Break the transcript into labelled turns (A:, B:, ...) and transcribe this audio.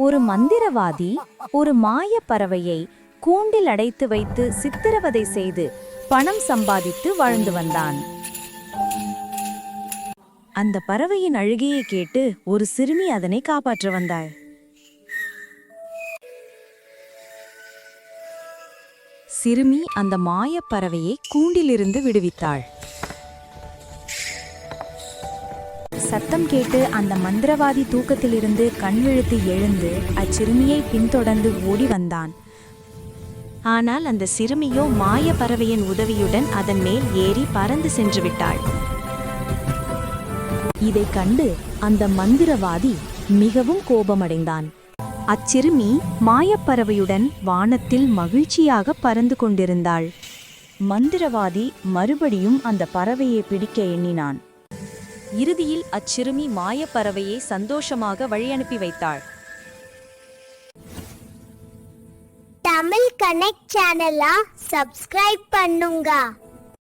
A: ஒரு மந்திரவாதி ஒரு மாய பறவையை கூண்டில் அடைத்து வைத்து சித்திரவதை செய்து பணம் சம்பாதித்து வாழ்ந்து வந்தான். அந்த பறவையின் அழுகையை கேட்டு ஒரு சிறுமி அதனை காப்பாற்ற வந்தாள். சிறுமி அந்த மாயப் பறவையை கூண்டிலிருந்து விடுவித்தாள். சத்தம் கேட்டு அந்த மந்திரவாதி தூக்கத்திலிருந்து கண் எழுந்து அச்சிறுமியை பின்தொடர்ந்து ஓடி வந்தான். ஆனால் அந்த சிறுமியோ மாய பறவையின் உதவியுடன் அதன் மேல் ஏறி பறந்து சென்று விட்டாள். இதைக் கண்டு அந்த மந்திரவாதி மிகவும் கோபமடைந்தான். அச்சிறுமி மாயப்பறவையுடன் வானத்தில் மகிழ்ச்சியாக பறந்து கொண்டிருந்தாள். மந்திரவாதி மறுபடியும் அந்த பறவையை பிடிக்க எண்ணினான். இறுதியில் அச்சிறுமி மாயப்பறவையை சந்தோஷமாக வழியனுப்பி வைத்தாள்.
B: தமிழ் கனெக்ட் சேனலா சப்ஸ்கிரைப் பண்ணுங்க.